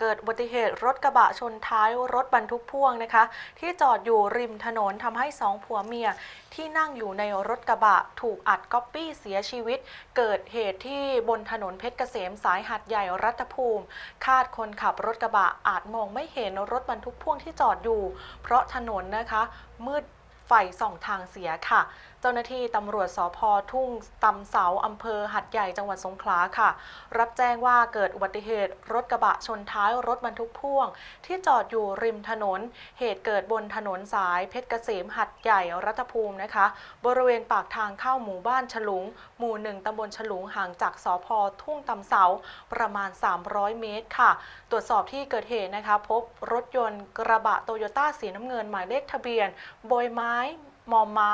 เกิดอุบัติเหตุรถกระบะชนท้ายรถบรรทุกพ่วงนะคะ ที่จอดอยู่ริมถนนทำให้สองผัวเมียที่นั่งอยู่ในรถกระบะถูกอัดก๊อปปี้เสียชีวิต เกิดเหตุที่บนถนนเพชรเกษมสายหัดใหญ่รัฐภูมิ คาดคนขับรถกระบะอาจมองไม่เห็นรถบรรทุกพ่วงที่จอดอยู่ เพราะถนนนะคะมืด ไฟส่องทางเสียค่ะ เจ้าหน้าที่ตำรวจสพทุ่งตำเสาอำเภอหัดใหญ่จังหวัดสงขลาค่ะ รับแจ้งว่าเกิดอุบัติเหตุรถกระบะชนท้ายรถบรรทุกพ่วง ที่จอดอยู่ริมถนน เหตุเกิดบนถนนสายเพชรเกษมหัดใหญ่รัฐภูมินะคะ บริเวณปากทางเข้าหมู่บ้านฉลุง หมู่หนึ่งตำบลฉลุงห่างจากสพทุ่งตำเสาประมาณ 300 เมตรค่ะ ตรวจสอบที่เกิดเหตุนะคะ พบรถยนต์กระบะโตโยต้าสีน้ำเงินหมายเลขทะเบียนโบยไม้ time มอม้า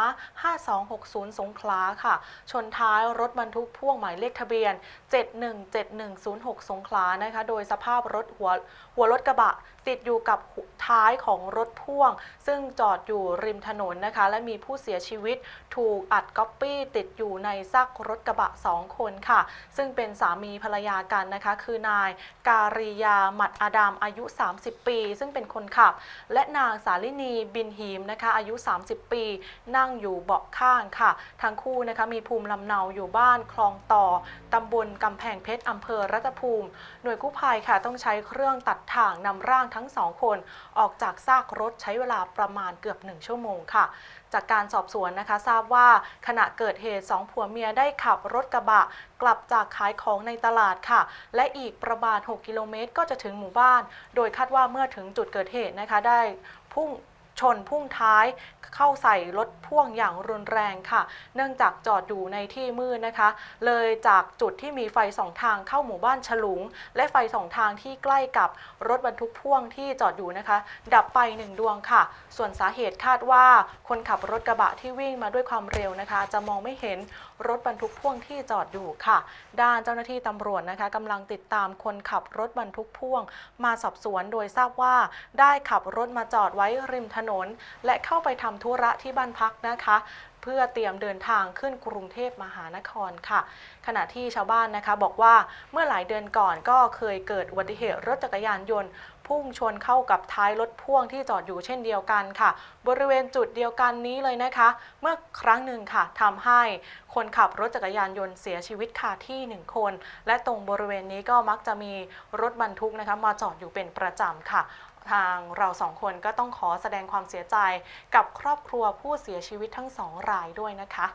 5260 สงขลาค่ะ ชนท้ายรถบรรทุกพ่วงหมายเลขทะเบียน 717106 สงขลานะคะ โดยสภาพรถหัวหัวรถกระบะ ติดอยู่กับท้ายของรถพ่วง ซึ่งจอดอยู่ริมถนนนะคะ และมีผู้เสียชีวิตถูกอัดก๊อปปี้ ติดอยู่ในซากรถกระบะ 2 คนค่ะ ซึ่งเป็นสามีภรรยากันนะคะ คือนายการิยาหมัดอาดามอายุ 30 ปี ซึ่งเป็นคนขับ และนางสาลินีบินหีมนะคะอายุ 30 ปีนั่งอยู่เบาะข้างค่ะ ทั้งคู่นะคะมีภูมิลำเนาอยู่บ้านคลองต่อตำบลกำแพงเพชรอำเภอรัตภูมิ หน่วยกู้ภัยค่ะ ต้องใช้เครื่องตัดถ่างนำร่างทั้งสองคน ออกจากซากรถใช้เวลาประมาณเกือบ1ชั่วโมงค่ะ จากการสอบสวนนะคะทราบว่าขณะเกิดเหตุสองผัวเมียได้ขับรถกระบะ กลับจากขายของในตลาดค่ะ และอีกประมาณ 6 กิโลเมตร ก็จะถึงหมู่บ้าน โดยคาดว่าเมื่อถึงจุดเกิดเหตุนะคะได้พุ่ง ชนพุ่งท้ายเข้าใส่รถพ่วงอย่างรุนแรงค่ะ เนื่องจากจอดอยู่ในที่มืดนะคะ เลยจากจุดที่มีไฟสองทางเข้าหมู่บ้านฉลุง และไฟสองทางที่ใกล้กับรถบรรทุกพ่วงที่จอดอยู่นะคะ ดับไปหนึ่งดวงค่ะ ส่วนสาเหตุคาดว่าคนขับรถกระบะที่วิ่งมาด้วยความเร็วนะคะ จะมองไม่เห็นรถบรรทุกพ่วงที่จอดอยู่ค่ะ ด้านเจ้าหน้าที่ตำรวจนะคะกำลังติดตามคนขับรถบรรทุกพ่วง มาสอบสวนโดยทราบว่าได้ขับรถมาจอดไว้ริมถนนและเข้าไปทำธุระที่บ้านพักนะคะ เพื่อเตรียมเดินทางขึ้นกรุงเทพมหานครค่ะ ขณะที่ชาวบ้านนะคะบอกว่าเมื่อหลายเดือนก่อนก็เคยเกิดอุบัติเหตุรถจักรยานยนต์ พุ่งชนเข้ากับท้ายรถพ่วงที่จอดอยู่เช่นเดียวกันค่ะ บริเวณจุดเดียวกันนี้เลยนะคะ เมื่อครั้งหนึ่งค่ะทำให้คนขับรถจักรยานยนต์เสียชีวิตคาที่หนึ่งคน และตรงบริเวณนี้ก็มักจะมีรถบรรทุกนะคะมาจอดอยู่เป็นประจำค่ะทางเราสองคนก็ต้องขอแสดงความเสียใจกับครอบครัวผู้เสียชีวิตทั้งสองรายด้วยนะคะ